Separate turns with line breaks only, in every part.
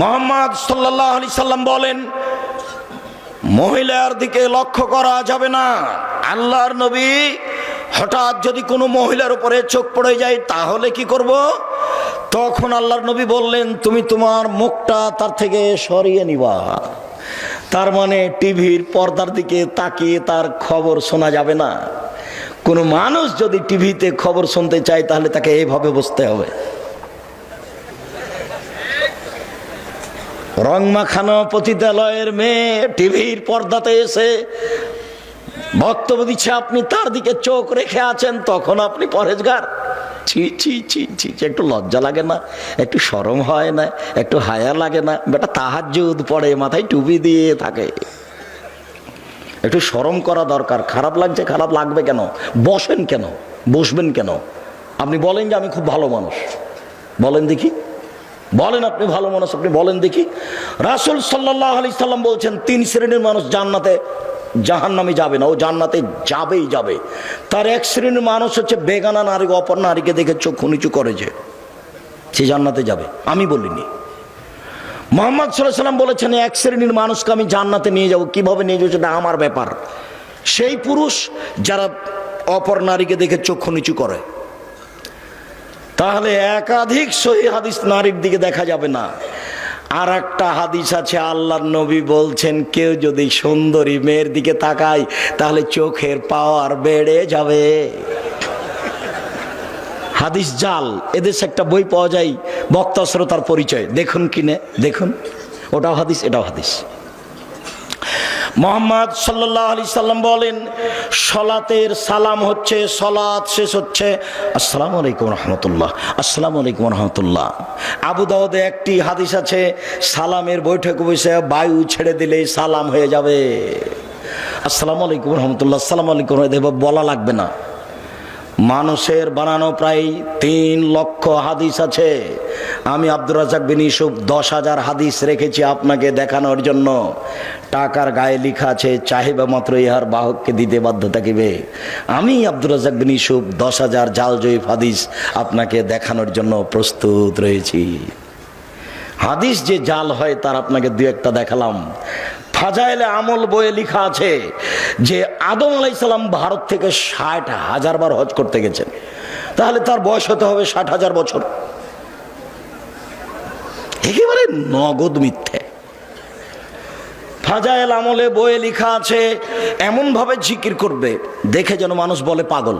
মোহাম্মদ সাল্লাহ আলি সাল্লাম বলেন, মহিলার দিকে লক্ষ্য করা যাবে না। আল্লাহর নবী হঠাৎ যদি কোনো মহিলার উপরে চোখ পড়ে যায়, তাহলে কি করব? তখন আল্লাহর নবী বললেন, তুমি তোমার মুখটা তার থেকে সরিয়ে নিবা। তার মানে টিভির পর্দার দিকে তাকিয়ে তার খবর শোনা যাবে না। কোনো মানুষ যদি টিভিতে খবর শুনতে চায়, তাহলে তাকে এইভাবে বসতে হবে। রং মাখানো পতিতালয়ের মেয়ে টিভির পর্দাতে এসে বক্তব্য দিচ্ছে, আপনি তার দিকে চোখ রেখে আছেন, তখন আপনি পরেজগার ছি ছি ছি ছি একটু লজ্জা লাগে না? একটু সরম হয় না? একটু হায়া লাগে না? বেটা তাহার যুদ পড়ে, মাথায় টুপি দিয়ে থাকে। একটু সরম করা দরকার। খারাপ লাগছে, খারাপ লাগবে কেন? বসেন কেন? বসবেন কেন? আপনি বলেন যে আমি খুব ভালো মানুষ। বলেন দেখি। বলেন আপনি, ভালো মানুষ আপনি বলেন দেখি। রাসুল সাল্লাহ আলি সাল্লাম বলছেন, তিন শ্রেণির মানুষ জান্নাতে জাহান নামে যাবে না, ও জান্নাতে যাবেই যাবে। তার এক শ্রেণির মানুষ হচ্ছে বেগানা নারী, অপর নারীকে দেখে চক্ষু নিচু করে যে, সে জান্নাতে যাবে। আমি বলিনি। মোহাম্মদ সাল্লাহ সাল্লাম বলেছেন, এক শ্রেণির মানুষকে আমি জান্নাতে নিয়ে যাব। কীভাবে নিয়ে যাব সেটা আমার ব্যাপার। সেই পুরুষ যারা অপর নারীকে দেখে চক্ষু নিচু করে তাহলে একাধিক সহি হাদিস নারীর দিকে দেখা যাবে না। আর একটা হাদিস আছে, আল্লাহর নবী বলছেন, কেউ যদি সুন্দরী মেয়ের দিকে তাকায়, তাহলে চোখের পাওয়ার বেড়ে যাবে। হাদিস জাল, এদেশে একটা বই পাওয়া যায়, বক্তা শ্রোতার পরিচয়। দেখুন কিনে, দেখুন। ওটাও হাদিস, এটাও হাদিস। মোহাম্মদ সাল্লাহ আলি সাল্লাম বলেন, সলাতের সালাম হচ্ছে, সলাৎ শেষ হচ্ছে। আসসালামু আলাইকুম রহমতুল্লাহ, আসসালামু আলাইকুম রহমতুল্লাহ। আবু দাউদে একটি হাদিস আছে, সালামের বৈঠক বসে বায়ু ছেড়ে দিলেই সালাম হয়ে যাবে। আসসালামু আলাইকুম রহমতুল্লাহ, আসসালামু আলাইকুম এভাবে বলা লাগবে না। মানুষের বানানো প্রায় তিন লক্ষ হাদিস আছে। আমি আব্দুর রাজাক বিন ইউসুফ দশ হাজার হাদিস রেখেছি আপনাকে দেখানোর জন্য। টাকার গায়ে লিখা আছে, চাহিবা মাত্র ইহার বাহককে দিতে বাধ্য থাকিবে। আমি আব্দুর রাজাক বিন ইউসুফ দশ হাজার জাল জয়ীফ হাদিস আপনাকে দেখানোর জন্য প্রস্তুত রয়েছি। হাদিস যে জাল হয় তার আপনাকে দু একটা দেখালাম। ফাজাইলে আমল বইয়ে লিখা আছে যে আদম আলাইসাল্লাম ভারত থেকে ষাট হাজার বার হজ করতে গেছেন। তাহলে তার বয়স হতে হবে ষাট হাজার বছর। একেবারে নগদ মিথ্যে। ফাজাইল আমলে বইয়ে লেখা আছে, এমনভাবে জিকির করবে, দেখে যেন মানুষ বলে পাগল।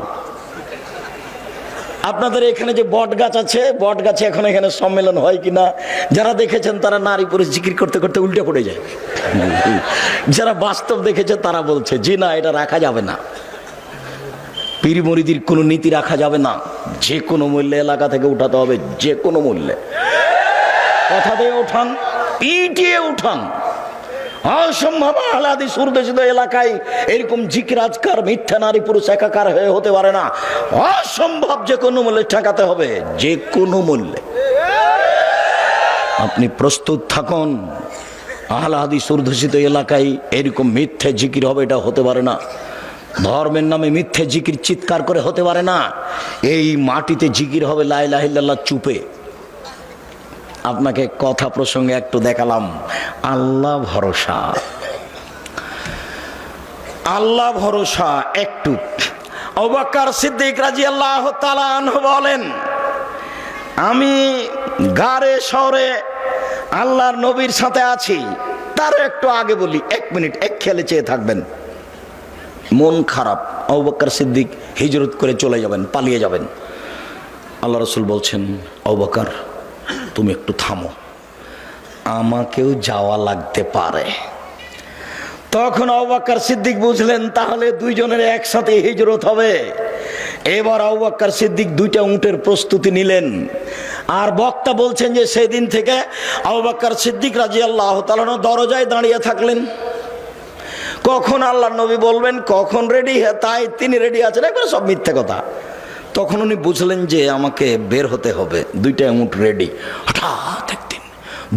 আপনাদের এখানে যে বট গাছ আছে বট গাছে এখন এখানে সম্মেলন হয় কিনা, যারা দেখেছেন তারা নারী পুরুষ জিকির করতে করতে উল্টে পড়ে যায়। যারা বাস্তব দেখেছে তারা বলছে যে না, এটা রাখা যাবে না। পীর মরিদির কোনো নীতি রাখা যাবে না। যে কোনো মূল্যে এলাকা থেকে উঠাতে হবে, যে কোনো মূল্যে। কথা দিয়ে উঠান, পিটিয়ে উঠান। অসম্ভব আহ্লাদি সুরদেশিত এলাকায় এরকম জিকির আজকার মিথ্যা নারী পুরুষ একাকার হয়ে হতে পারে না। অসম্ভব যে কোনো মূল্যে ঠেকাতে হবে, যে কোনো মূল্যে। আপনি প্রস্তুত থাকুন, আহ্লাদি সুরদূষিত এলাকায় এরকম মিথ্যে জিকির হবে, এটা হতে পারে না। ধর্মের নামে মিথ্যে জিকির চিৎকার করে হতে পারে না। এই মাটিতে জিকির হবে লাইলাহিল্লাহ চুপে। আপনাকে কথা প্রসঙ্গে একটু দেখালাম। আল্লাহ ভরসা। আল্লাহ ভরসা একটু। অবাক্কার সিদ্দিক রাজি আল্লাহ বলেন, আমি গাড়ে শহরে আল্লাহর নবীর সাথে আছি। তার একটু আগে বলি, এক মিনিট, এক খেলে চেয়ে থাকবেন। মন খারাপ অবাক্কার সিদ্দিক হিজরত করে চলে যাবেন, পালিয়ে যাবেন। আল্লাহ রসুল বলছেন অবাকার তুমি একটু থামো। আমাকেও যাওয়া লাগতে পারে। তখন অবাক্কার সিদ্দিক বুঝলেন, তাহলে দুইজনের একসাথে হিজরত হবে। এবার আবাক্কার সিদ্দিক দুইটা উঁটের প্রস্তুতি নিলেন। আর বক্তা বলছেন যে, সেদিন থেকে আবাক্কার সিদ্দিক রাজি আল্লাহ তালানো দরজায় দাঁড়িয়ে থাকলেন। কখন আল্লাহ নবী বলবেন, কখন রেডি তাই তিনি রেডি আছেন। একবার সব মিথ্যে কথা। তখন উনি বুঝলেন যে আমাকে বের হতে হবে। দুইটা উঁট রেডি হঠাৎ একদিন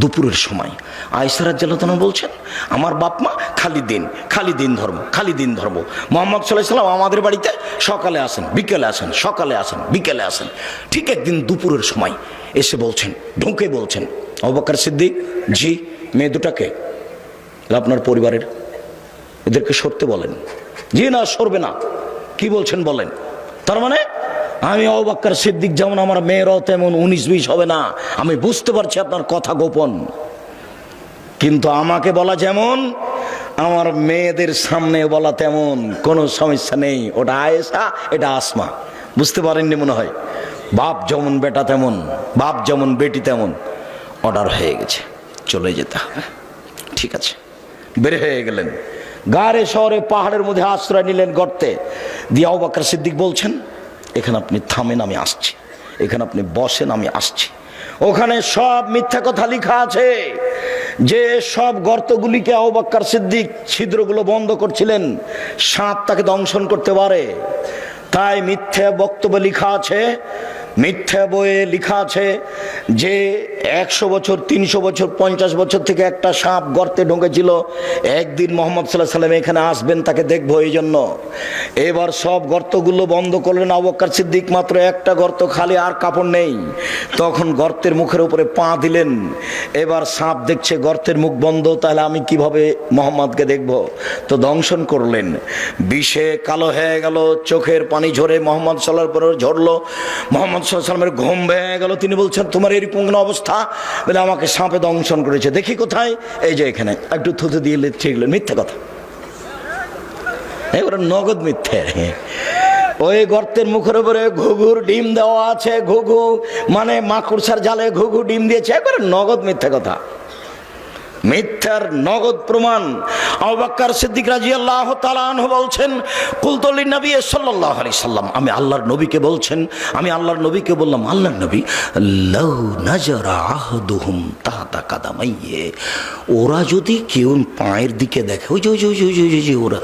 দুপুরের সময় আয়সারাজ জালাতনা বলছেন, আমার বাপ মা খালি দিন খালি দিন ধর্ম, খালি দিন ধর্ম। মোহাম্মদ সাল্লাহ সাল্লাম আমাদের বাড়িতে সকালে আসেন, বিকেলে আসেন, সকালে আসেন, বিকেলে আসেন। ঠিক একদিন দুপুরের সময় এসে বলছেন, ঢুকে বলছেন অবাক্কার সিদ্দিক, জি, মেয়ে দুটাকে আপনার পরিবারের, এদেরকে সরতে বলেন। জি না, সরবে না। কি বলছেন বলেন? তার মানে আমি অবাক্কার সিদ্দিক যেমন আমার মেয়েরাও তেমন উনিশ বিশ হবে না। আমি বুঝতে পারছি আপনার কথা গোপন। কিন্তু আমাকে বলা যেমন, আমার মেয়েদের সামনে বলা তেমন কোনো সমস্যা নেই। ওটা আয়েসা এটা আসমা। বুঝতে পারেননি মনে হয়? বাপ যেমন, বেটা তেমন, বাপ যেমন, বেটি তেমন। অর্ডার হয়ে গেছে। চলে যেতে হবে। ঠিক আছে। বের হয়ে গেলেন। গাড়ে শহরে পাহাড়ের মধ্যে আশ্রয় নিলেন গর্তে। দিয়ে অবাক্কর সিদ্দিক বলছেন এখানে আপনি থামেন, আমি আসছি। এখানে আপনি বসেন, আমি আসছি। ওখানে সব মিথ্যা কথা লেখা আছে। যে সব গর্তগুলিকে আহবাক্কার সিদ্দিক ছিদ্রগুলো বন্ধ করছিলেন সাপ তাকে দংশন করতে পারে। তাই মিথ্যা বক্তব্য লিখা আছে মিথ্যা বইয়ে লেখা আছে যে একশো বছর, তিনশো বছর, পঞ্চাশ বছর থেকে একটা সাপ গর্তে ঢুকেছিল। একদিন মোহাম্মদ সাল্লাহ সাল্লাম এখানে আসবেন, তাকে দেখব এই জন্য। এবার সব গর্তগুলো বন্ধ করলেন আবক্কার সিদ্দিক, মাত্র একটা গর্ত খালি আর কাপড় নেই। তখন গর্তের মুখের উপরে পা দিলেন। এবার সাপ দেখছে গর্তের মুখ বন্ধ, তাহলে আমি কীভাবে মোহাম্মদকে দেখব? তো দংশন করলেন। বিষে কালো হয়ে গেল, চোখের পানি ঝরে মোহাম্মদ সাল্লার পরে ঝরলো। মোহাম্মদ সাল্লামের ঘুম ভেঙে গেল। তিনি বলছেন, তোমার এরকম কোনো অবস্থা বলে আমাকে সাপে দংশন করেছে। দেখি কোথায়? এই যে এখানে। একটু থুতু দিয়ে ঠিক মিথ্যে কথা। এবারে নগদ মিথ্যে। ওই গর্তের মুখের উপরে ঘুঘুর ডিম দেওয়া আছে, ঘুঘু মানে মাকুড়সার জালে ঘুঘু ডিম দিয়েছে। একবারে নগদ মিথ্যে কথা। মিথ্যার নগদ প্রমাণ। আবাক্কার সিদ্দিক রাজি আল্লাহ তালান বলছেন কুলতলি নবী সাল্লাহ আলি সাল্লাম। আমি আল্লাহর নবীকে বলছেন আমি আল্লাহর নবীকে বললাম আল্লাহর নবী লৌ নজরা আহদুহুম তাহাতা কাদামাইয়ে। ওরা যদি কেউ পায়ের দিকে দেখে ওই যে ওই যে ওই যে, ওই যে, ওরা।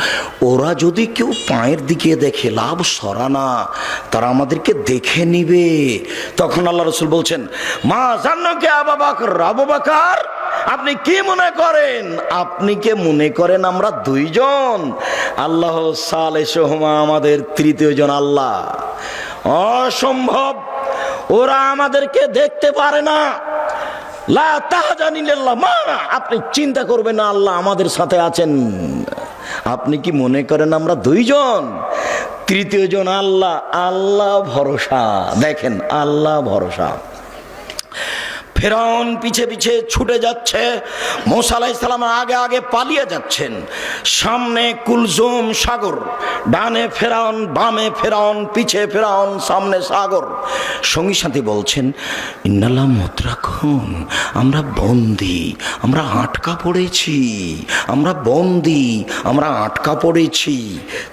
ওরা যদি কেউ পায়ের দিকে দেখে লাভ সরানা তারা আমাদেরকে দেখে নিবে। তখন আল্লাহ রসুল বলছেন মা জানো কে আবা বাকর বাকার আপনি কি মনে করেন, আপনি কে মনে করেন আমরা দুইজন? আল্লাহ সালে সোহমা আমাদের তৃতীয় জন আল্লাহ। অসম্ভব, ওরা আমাদেরকে দেখতে পারে না, আপনি চিন্তা করবেন না, আল্লাহ আমাদের সাথে আছেন। আপনি কি মনে করেন আমরা দুইজন? তৃতীয় জন আল্লাহ আল্লাহ ভরসা, দেখেন আল্লাহ ভরসা। ফেরাউন পিছে পিছে ছুটে যাচ্ছে। মোসা আগে আগে পালিয়ে যাচ্ছেন। সামনে কুলজুম সাগর, ডানে ফেরাউন, বামে ফেরাউন, পিছে ফেরাউন, সামনে সাগর। সঙ্গী সাথী বলছেন, ইন্নাল্লাহ মুদ্রাক্ষণ আমরা বন্দি, আমরা আটকা পড়েছি, আমরা বন্দি, আমরা আটকা পড়েছি।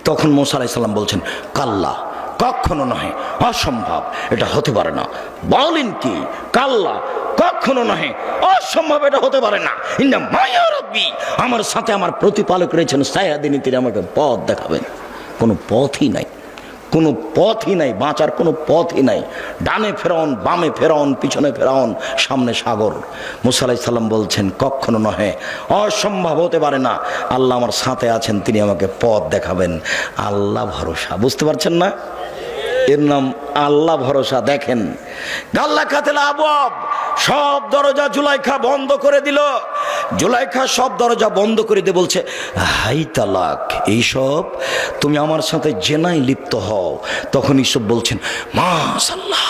তখন মোসা আলাইসাল্লাম বলছেন, কাল্লা কখনো নহে, অসম্ভব। এটা হতে পারে না। বলেন কি, কাল্লা কখনো নহে, অসম্ভব এটা হতে পারে না। ইন্দা মায়া রব্বি, আমার সাথে আমার প্রতিপালক রয়েছেন, সায়াদিনী, তিনি আমাকে পথ দেখাবেন। কোনো পথই নাই। কোনো পথই নাই, বাঁচার কোনো পথই নাই। ডানে ফেরাউন, বামে ফেরাউন, পিছনে ফেরাউন, সামনে সাগর। মুসালাই সাল্লাম বলছেন, কখনো নহে, অসম্ভব হতে পারে না। আল্লাহ আমার সাথে আছেন, তিনি আমাকে পথ দেখাবেন। আল্লাহ ভরসা, বুঝতে পারছেন না? এর নাম আল্লাহ ভরসা, দেখেন। গাল্লা খাতেল আবব সব দরজা জুলাইখা বন্ধ করে দিল। জুলাইখা সব দরজা বন্ধ করে দিয়ে বলছে, হাই তালাক, এইসব তুমি আমার সাথে জেনাই লিপ্ত হও। তখন এইসব বলছেন মাশাল্লাহ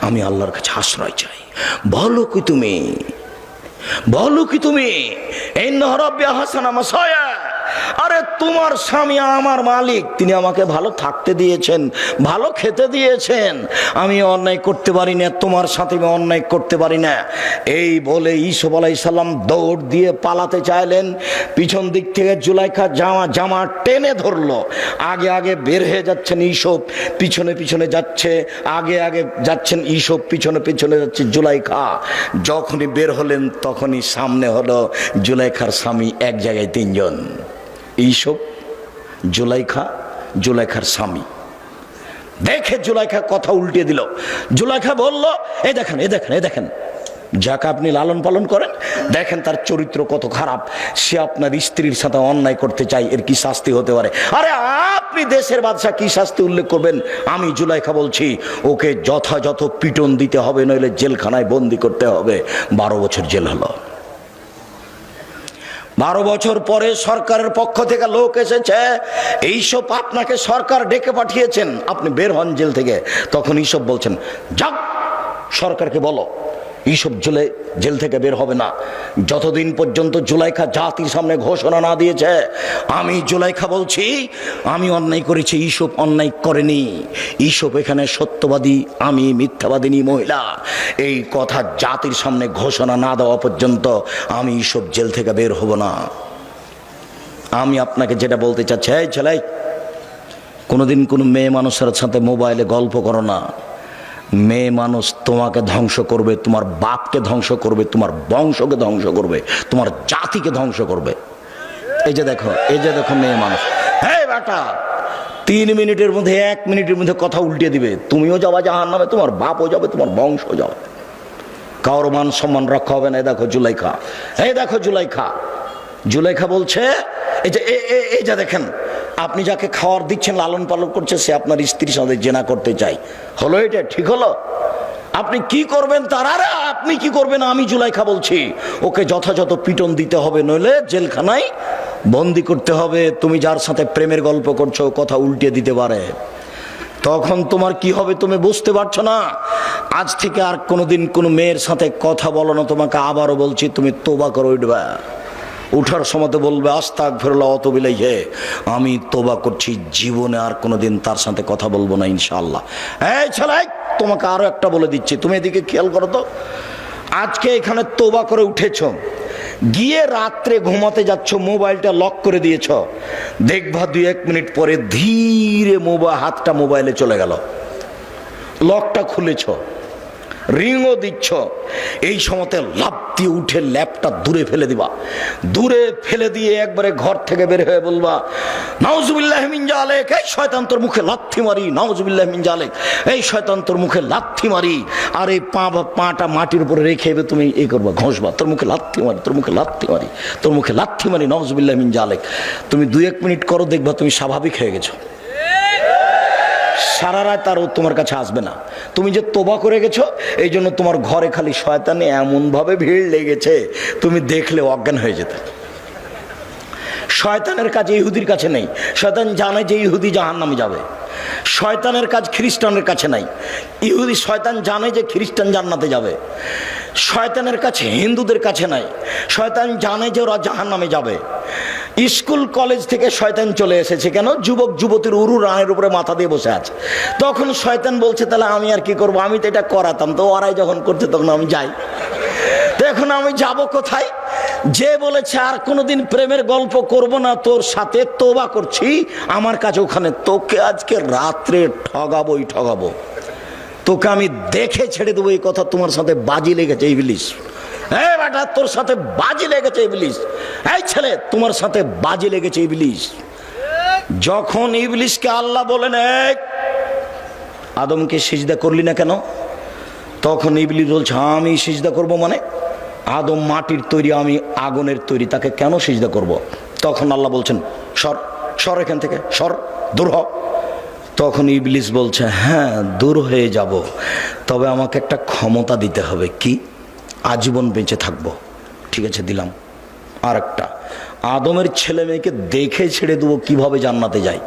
আমি আল্লাহর কাছে আশ্রয় চাই। বলো কি তুমি? বলো কি তুমি? এই নহরব্বে হাসানা মাসায়া। আরে তোমার স্বামী আমার মালিক, তিনি আমাকে ভালো থাকতে দিয়েছেন, ভালো খেতে দিয়েছেন। আমি অন্যায় করতে পারি না, তোমার সাথে আমি অন্যায় করতে পারি না। এই বলে ইসব আলাইসাল্লাম দৌড় দিয়ে পালাতে চাইলেন। পিছন দিক থেকে জুলাইখা জামা জামা টেনে ধরলো। আগে আগে বের হয়ে যাচ্ছেন ইসব পিছনে পিছনে যাচ্ছে। আগে আগে যাচ্ছেন ইসব পিছনে পিছনে যাচ্ছে জুলাইখা। যখনই বের হলেন, তখনই সামনে হলো জুলাইখার স্বামী, এক জায়গায় তিনজন। এইসব জুলাইখা, জুলাইখার স্বামী। দেখে জুলাইখা কথা উল্টে দিল। জুলাইখা বলল এই দেখেন, এ দেখেন এ দেখেন। যাকে আপনি লালন পালন করেন, দেখেন তার চরিত্র কত খারাপ। সে আপনার স্ত্রীর সাথে অন্যায় করতে চাই এর কি শাস্তি হতে পারে? আরে আপনি দেশের বাদশাহ কি শাস্তি উল্লেখ করবেন? আমি জুলাইখা বলছি, ওকে যথাযথ পিটন দিতে হবে, নইলে জেলখানায় বন্দি করতে হবে। বারো বছর জেল হলো। বারো বছর পরে সরকারের পক্ষ থেকে লোক এসেছে। এইসব আপনাকে সরকার ডেকে পাঠিয়েছেন। আপনি বের হন জেল থেকে। তখন এইসব বলছেন যাক সরকারকে বলো। এইসব জুলে জেল থেকে বের হবে না। যতদিন পর্যন্ত জুলাইখা জাতির সামনে ঘোষণা না দিয়েছে, আমি জুলাইখা বলছি, আমি অন্যায় করেছি, এইসব অন্যায় করেনি। এইসব এখানে সত্যবাদী, আমি মিথ্যাবাদিনী মহিলা। এই কথা জাতির সামনে ঘোষণা না দেওয়া পর্যন্ত আমি এইসব জেল থেকে বের হব না। আমি আপনাকে যেটা বলতে চাচ্ছি ছেলে, কোনোদিন কোনো মেয়ে মানুষের সাথে মোবাইলে গল্প করো না। মেয়ে মানুষ তোমাকে ধ্বংস করবে, তোমার বাপকে ধ্বংস করবে, তোমার বংশকে ধ্বংস করবে, তোমার জাতিকে ধ্বংস করবে। এই যে দেখো, এই যে দেখো মেয়ে মানুষ। বেটা, তিন মিনিটের মধ্যে, এক মিনিটের মধ্যে কথা উল্টিয়ে দিবে। তুমিও যাবা জাহান নামে তোমার বাপও যাবে, তোমার বংশ যাবে। কারোর মান সম্মান রক্ষা হবে না, এই দেখো জুলাইখা। এই দেখো জুলাইখা। জুলাইখা বলছে, এই যে এই যে দেখেন আপনি যাকে খাওয়ার দিচ্ছেন, লালন পালন করছে, সে আপনার স্ত্রীর সাথে জেনা করতে চাই হলো এটা? ঠিক হলো? আপনি কি করবেন তার? আরে আপনি কি করবেন? আমি জুলাইখা বলছি। ওকে যথাযথ পিটন দিতে হবে, নইলে জেলখানায় বন্দি করতে হবে। তুমি যার সাথে প্রেমের গল্প করছ, কথা উল্টিয়ে দিতে পারে। তখন তোমার কি হবে তুমি বুঝতে পারছ না? আজ থেকে আর কোনোদিন কোনো মেয়ের সাথে কথা বলো না, তোমাকে আবারও বলছি, তুমি তোবা করো উঠবে। উঠার সময়তে বলবে, আস্তাক ফেরলা অত বিলাই হে আমি তোবা করছি, জীবনে আর কোনোদিন তার সাথে কথা বলব না ইনশাল্লাহ এই ছেলে তোমাকে আরও একটা বলে দিচ্ছি। তুমি এদিকে খেয়াল করো তো। আজকে এখানে তোবা করে উঠেছ। গিয়ে রাত্রে ঘুমাতে যাচ্ছ, মোবাইলটা লক করে দিয়েছ। দেখবা দুই এক মিনিট পরে ধীরে মোবাইল হাতটা মোবাইলে চলে গেল। লকটা খুলেছ। রিংও দিচ্ছ। এই সময়তে লাভ দিয়ে উঠে ল্যাপটা দূরে ফেলে দিবা। দূরে ফেলে দিয়ে একবারে ঘর থেকে বের হয়ে বলবা, নাউজুবিল্লাহ মিন জালেক, এই শয়তান তোর মুখে লাথি মারি, নাউজুবিল্লাহ মিন জালেক, এই শয়তান তোর মুখে লাথি মারি, আর এই পা পাটা মাটির উপরে রেখে তুমি এই করবা, ঘষবা, তোর মুখে লাথি মারি, তোর মুখে লাথি মারি, তোর মুখে লাথি মারি, নাউজুবিল্লাহ মিন জালেক। তুমি দুই এক মিনিট করো, দেখবা তুমি স্বাভাবিক হয়ে গেছো। সারা রাত আর ও তোমার কাছে আসবে না। তুমি যে তোবা করে গেছো, এই জন্য তোমার ঘরে খালি শয়তানে এমনভাবে ভিড় লেগেছে, তুমি দেখলে অজ্ঞান হয়ে যেতে। শয়তানের কাজ ইহুদির কাছে নেই। শয়তান জানে যে ইহুদি জাহান নামে যাবে। শয়তানের কাজ খ্রিস্টানের কাছে নাই। ইহুদি শয়তান জানে যে খ্রিস্টান জান্নাতে যাবে। শয়তানের কাছে হিন্দুদের কাছে নাই। শয়তান জানে যে ওরা জাহান নামে যাবে। স্কুল কলেজ থেকে শয়তান চলে এসেছে কেন? যুবক যুবতীর উরু রানের উপরে মাথা দিয়ে বসে আছে। তখন শয়তান বলছে, তাহলে আমি আর কি করব? আমি তো এটা করাতাম। তো ওরাই যখন করছে, তখন আমি যাই। তো এখন আমি যাব কোথায়? যে বলেছে, আর কোনোদিন প্রেমের গল্প করব না তোর সাথে, তোবা করছি। আমার কাছে ওখানে তোকে আজকে রাত্রে ঠগাবোই ঠগাবো। তোকে আমি দেখে ছেড়ে দেবো, এই কথা তোমার সাথে বাজি লেগেছে ইবলিশ তোর সাথে বাজি লেগেছে ইবলিশ এই ছেলে তোমার সাথে বাজি লেগেছে ইবলিশ যখন ইবলিশকে আল্লাহ বলেন "এই, আদমকে সিজদা করলি না কেন? তখন ইবলিশ বলছে আমি সিজদা করব মানে? আদম মাটির তৈরি আমি আগুনের তৈরি তাকে কেন সিজদা করব। তখন আল্লাহ বলছেন সর সর এখান থেকে সর দূর হ। তখন ইবলিস বলছে হ্যাঁ দূর হয়ে যাব। তবে আমাকে একটা ক্ষমতা দিতে হবে। কি? আজীবন বেঁচে থাকব। ঠিক আছে, দিলাম। আর একটা আদমের ছেলে মেয়েকে দেখে ছেড়ে দেবো, কীভাবে জান্নাতে যায়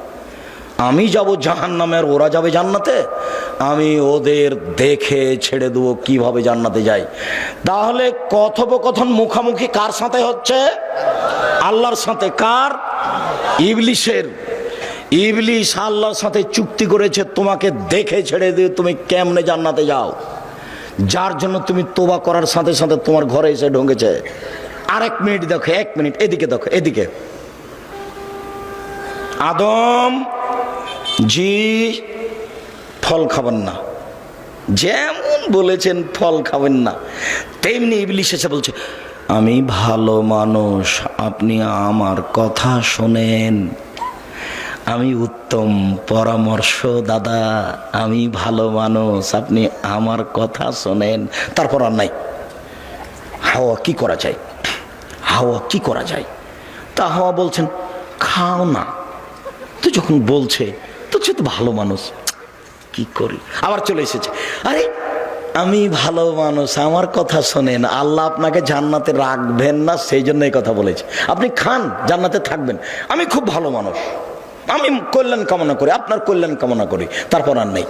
আমি যাব জাহান নামে আর ওরা যাবে জান্নাতে? আমি ওদের দেখে ছেড়ে দেবো, কীভাবে জান্নাতে যাই? তাহলে কথোপকথন মুখামুখি কার সাথে হচ্ছে? আল্লাহর সাথে। কার? ইবলিশের। ইবলিশ আল্লাহর সাথে চুক্তি করেছে, তোমাকে দেখে ছেড়ে দিয়ে তুমি কেমনে জান্নাতে যাও? যার জন্য তুমি তোবা করার সাথে সাথে তোমার ঘরে এসে ঢুকেছে। আরেক মিনিট দেখো, এক মিনিট, এদিকে দেখো, এদিকে। আদম, জি, ফল খাবেন না। যেমন বলেছেন, ফল খাবেন না। তেমনি ইবলিশ এসে বলছে, আমি ভালো মানুষ, আপনি আমার কথা শোনেন। আমি উত্তম পরামর্শ, দাদা। আমি ভালো মানুষ, আপনি আমার কথা শোনেন। তারপর আর নাই। হাওয়া কি করা যায়? হাওয়া কি করা যায়? তা হাওয়া বলছেন, খাও না। তো যখন বলছে, তো সে তো ভালো মানুষ। কি করি? আবার চলে এসেছে, আরে, আমি ভালো মানুষ, আমার কথা শোনেন। আল্লাহ আপনাকে জান্নাতে রাখবেন না, সেই জন্য এই কথা বলেছে। আপনি খান, জান্নাতে থাকবেন। আমি খুব ভালো মানুষ। আমি কল্যাণ কামনা করি, আপনার কল্যাণ কামনা করি, তারপর আর নেই।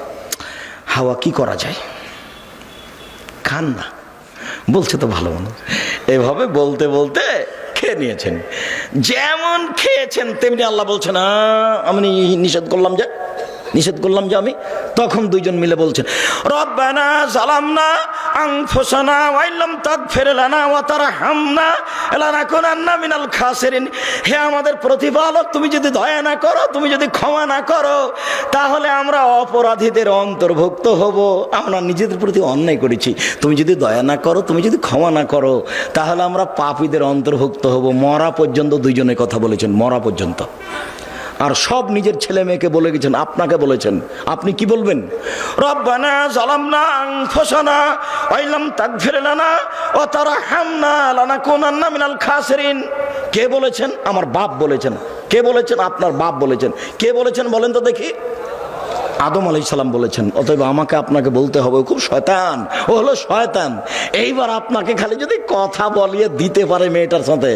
হাওয়া কি করা যায়? খান না। বলছে তো ভালো মানুষ। এভাবে বলতে বলতে খেয়ে নিয়েছেন। যেমন খেয়েছেন, তেমনি আল্লাহ বলছে না আমি নিষেধ করলাম যে নিষেধ করলাম যে আমি, তখন দুইজন মিলে বলছেন, রব্বানা জালামনা আনফুসানা ওয়াইলাম তাগফির লানা ওয়া তারহামনা লানাকুনান্না মিনাল খাসিরিন। হে আমাদের প্রতিপালক, তুমি যদি দয়া না করো, তুমি যদি ক্ষমা না করো, তাহলে আমরা অপরাধীদের অন্তর্ভুক্ত হব। আমরা নিজেদের প্রতি অন্যায় করেছি। তুমি যদি দয়া না করো, তুমি যদি ক্ষমা না করো, তাহলে আমরা পাপীদের অন্তর্ভুক্ত হব। মরা পর্যন্ত দুইজনে কথা বলেছেন, মরা পর্যন্ত। আর সব নিজের ছেলে মেয়েকে বলে গেছেন, আপনাকে বলেছেন। আপনি কি বলবেন? মিনাল কে বলেছেন? আমার বাপ বলেছেন। কে বলেছেন? আপনার বাপ বলেছেন। কে বলেছেন বলেন তো দেখি। আদম আলাই সালাম বলেছেন, অতএব আমাকে আপনাকে বলতে হবে খুব শয়তান, ও হলো শয়তান। এইবার আপনাকে খালি যদি কথা বলিয়ে দিতে পারে মেয়েটার সাথে,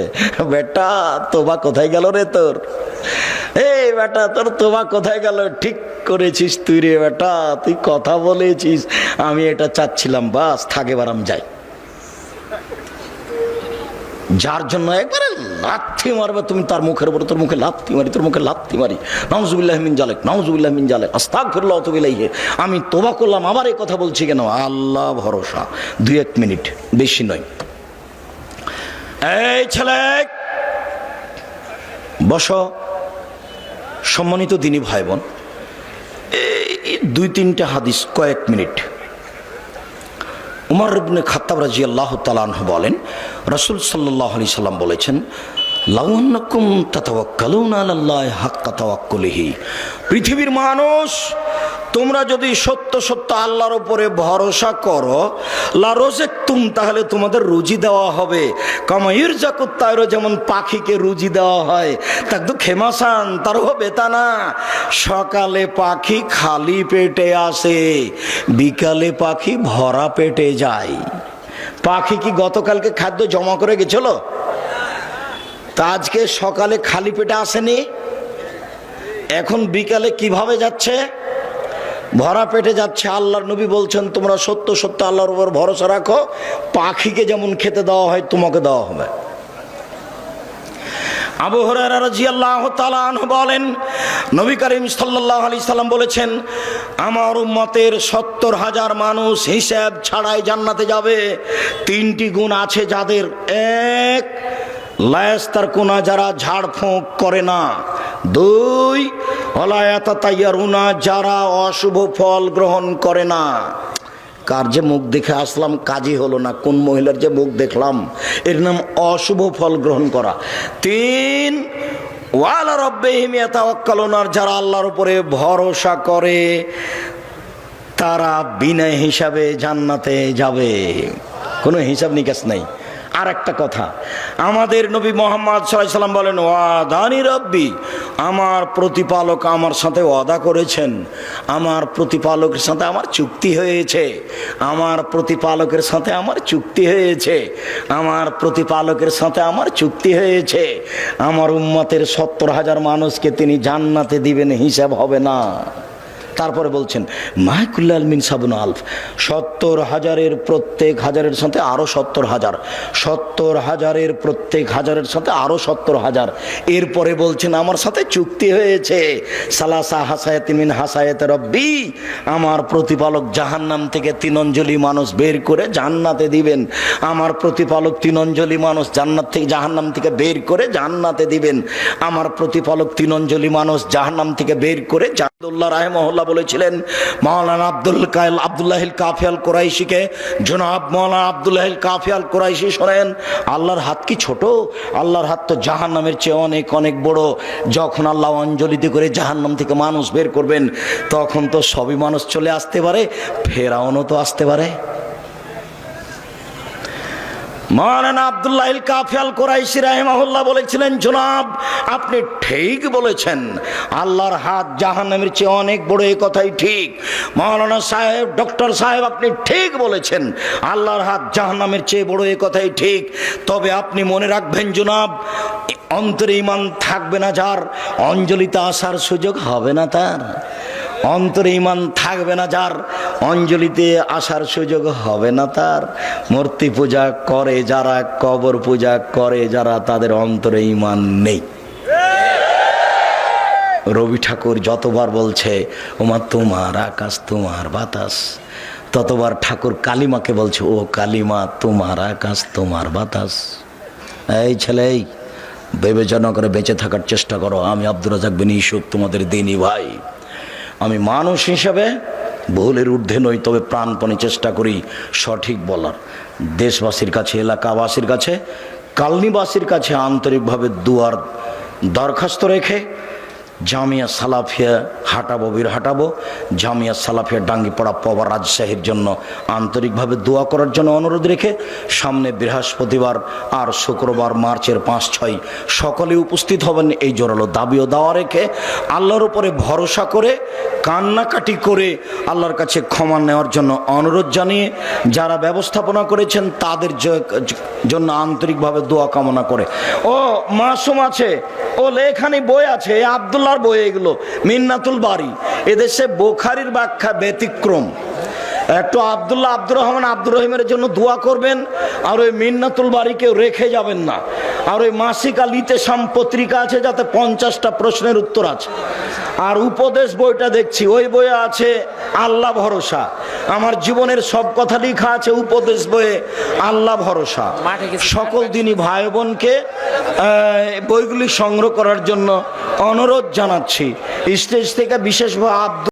বেটা, তোবা কোথায় গেল রে তোর? এই বেটা, তোর তোবা কোথায় গেল? ঠিক করেছিস তুই রে বেটা, তুই কথা বলেছিস, আমি এটা চাচ্ছিলাম, বাস, থাকে বারাম যাই। যার জন্য একবারে লাথি মারবে, তুমি তার মুখের উপরে, তোর মুখে লাথি মারি, তোর মুখে লাথি মারি। নাউজুবিল্লাহ মিন জালেক, নাউজুবিল্লাহ মিন জালেক। আস্তাক ফিরল অতবিলাইহে আমি তোবা করলাম, আবার এই কথা বলছি কেন? আল্লাহ ভরসা। দুই এক মিনিট, বেশি নয়। এই ছেলে, বস। সম্মানিত দিনী ভাই বোন এই দুই তিনটা হাদিস কয়েক মিনিট। উমর রুবনে খাতাব রাজি আল্লাহ তালাহ বলেন, রসুল সাল্লাহ আলি সাল্লাম বলেছেন লাউন্নকুম তাতাওয়াক্কালুন আলাল্লাহ হাক্কা তাওয়াক্কুলিহি। পৃথিবীর মানুষ তোমরা যদি সত্য সত্য আল্লাহর উপরে ভরসা করো লারোজেক তুম তাহলে তোমাদের রুজি দেওয়া হবে। কামাইর জাকুত্তায়রও যেমন পাখিকে রুজি দেওয়া হয় তাক তো খেমাসান তার হবে তা না। সকালে পাখি খালি পেটে আসে, বিকালে পাখি ভরা পেটে যায়। পাখি কি গতকালকে খাদ্য জমা করে গেছিল? তা আজকে সকালে খালি পেটে আসেনি? এখন বিকালে কীভাবে যাচ্ছে? ভরা পেটে যাচ্ছে আল্লাহর নবী বলছেন, তোমরা সত্য সত্য আল্লাহর উপর ভরসা রাখো। পাখিকে যেমন খেতে দেওয়া হয়, তোমাকে দেওয়া হবে। আবু আনহু বলেন, নবী করিম সাল্লাল্লাহু আলাইহি সাল্লাম বলেছেন, আমার উম্মতের সত্তর হাজার মানুষ হিসাব ছাড়াই জান্নাতে যাবে। তিনটি গুণ আছে যাদের এক লায়াস্তার কোনা যারা ঝাড়ফুঁক করে না। দুই অলায়াতা যারা অশুভ ফল গ্রহণ করে না। কার যে মুখ দেখে আসলাম, কাজই হলো না। কোন মহিলার যে মুখ দেখলাম, এর নাম অশুভ ফল গ্রহণ করা। তিন, ওয়ালা রব্বেহিমিয়া তাওয়াক্কালুনার যারা আল্লাহর উপরে ভরসা করে, তারা বিনা হিসাবে জান্নাতে যাবে। কোনো হিসাব নিকাশ নেই। আর একটা কথা। আমাদের নবী মোহাম্মদ সাল্লাহ সাল্লাম বলেন, ওয়াদানি রব্বি, আমার প্রতিপালক আমার সাথে ওয়াদা করেছেন। আমার প্রতিপালকের সাথে আমার চুক্তি হয়েছে। আমার প্রতিপালকের সাথে আমার চুক্তি হয়েছে। আমার প্রতিপালকের সাথে আমার চুক্তি হয়েছে। আমার উম্মতের সত্তর হাজার মানুষকে তিনি জান্নাতে দিবেন, হিসাব হবে না। তারপরে বলছেন, মাহকুল্লাল মিন সাবুন আলফ। সত্তর হাজারের প্রত্যেক হাজারের সাথে আরও সত্তর হাজার। সত্তর হাজারের প্রত্যেক হাজারের সাথে আরও সত্তর হাজার। এরপরে বলছেন, আমার সাথে চুক্তি হয়েছে। সালাসা হাসায়াত মিন হাসায়াত রব্বি। আমার প্রতিপালক জাহান্নাম থেকে তিন অঞ্জলি মানুষ বের করে জান্নাতে দিবেন। আমার প্রতিপালক তিন অঞ্জলি মানুষ জান্নাত থেকে জাহান্নাম থেকে বের করে জান্নাতে দিবেন। আমার প্রতিপালক তিন অঞ্জলি মানুষ জাহান্নাম থেকে বের করে জাদুল্লাহ রাহেমহল্লা বলেছিলেন মৌলানা আব্দুল কায়ল আবদুল্লাহিল কাফিয়াল কোরাইশিকে। জনাব মৌলানা আবদুল্লাহিল কাফিয়াল কোরাইশি শোনেন, আল্লাহর হাত কি ছোট? আল্লাহর হাত তো জাহান্নামের চেয়ে অনেক অনেক বড়। যখন আল্লাহ অঞ্জলিতে করে জাহান্নাম থেকে মানুষ বের করবেন, তখন তো সবই মানুষ চলে আসতে পারে ফেরাওনও তো আসতে পারে। মৌলানা আবদুল্লাহ কাফিয়াল কোরাইশি রাহিমাহুল্লাহ বলেছিলেন, জনাব, আপনি ঠিক বলেছেন। আল্লাহর হাত জাহান্নামের চেয়ে অনেক বড় এই কথাই ঠিক। মৌলানা সাহেব, ডক্টর সাহেব, আপনি ঠিক বলেছেন। আল্লাহর হাত জাহান্নামের চেয়ে বড় এই কথাই ঠিক। তবে আপনি মনে রাখবেন, জনাব অন্তরে ইমান থাকবে না যার। অঞ্জলিতে আসার সুযোগ হবে না তার। অন্তরে ইমান থাকবে না যার। অঞ্জলিতে আসার সুযোগ হবে না তার। মূর্তি পূজা করে যারা, কবর পূজা করে যারা, তাদের অন্তরে ইমান নেই। রবি ঠাকুর যতবার বলছে, ওমা তোমার আকাশ, তোমার বাতাস। ততবার ঠাকুর কালিমাকে বলছে, ও কালিমা, তোমার আকাশ, তোমার বাতাস। এই ছেলে বিবেচনা করে বেঁচে থাকার চেষ্টা করো। আমি আব্দুর রাজাক বিন ইসুক তোমাদের দিনই ভাই। আমি মানুষ হিসাবে ভুলের ঊর্ধ্বে নই, তবে প্রাণপণে চেষ্টা করি সঠিক বলার। দেশবাসীর কাছে, এলাকাবাসীর কাছে, কালনিবাসীর কাছে আন্তরিকভাবে দুয়ার দরখাস্ত রেখে জামিয়া সালাফিয়া হাঁটাবো, বীর হাঁটাবো। জামিয়া সালাফিয়া ডাঙ্গিপাড়া পবার রাজশাহীর জন্য আন্তরিকভাবে দোয়া করার জন্য অনুরোধ রেখে সামনে বৃহস্পতিবার আর শুক্রবার মার্চের পাঁচ ছয় সকলে উপস্থিত হবেন এই জোরালো দাবিও দেওয়া রেখে আল্লাহর উপরে ভরসা করে, কান্নাকাটি করে আল্লাহর কাছে ক্ষমা নেওয়ার জন্য অনুরোধ জানিয়ে যারা ব্যবস্থাপনা করেছেন তাদের জন্য আন্তরিকভাবে দোয়া কামনা করে। ও মাসুম আছে, ও লেখানি বই আছে এই আবদুল্লাহর বই এগুলো। মিন্নাতুল বাড়ি এদেশে বোখারির ব্যাখ্যা ব্যতিক্রম। একটু আবদুল্লাহ আব্দুর রহমান আব্দুর রহিমের জন্য দোয়া করবেন আর ওই মিন্নাতুল বাড়ি কেউ রেখে যাবেন না। আর ওই মাসিক আলিতে সাম পত্রিকা আছে যাতে পঞ্চাশটা প্রশ্নের উত্তর আছে। আর উপদেশ বইটা দেখছি ওই বইয়ে আছে আল্লাহ ভরসা। আমার জীবনের সব কথা লেখা আছে উপদেশ বইয়ে আল্লাহ ভরসা। সকল দিনই ভাই বোনকে বইগুলি সংগ্রহ করার জন্য অনুরোধ জানাচ্ছি। স্টেজ থেকে বিশেষভাবে আব্দুল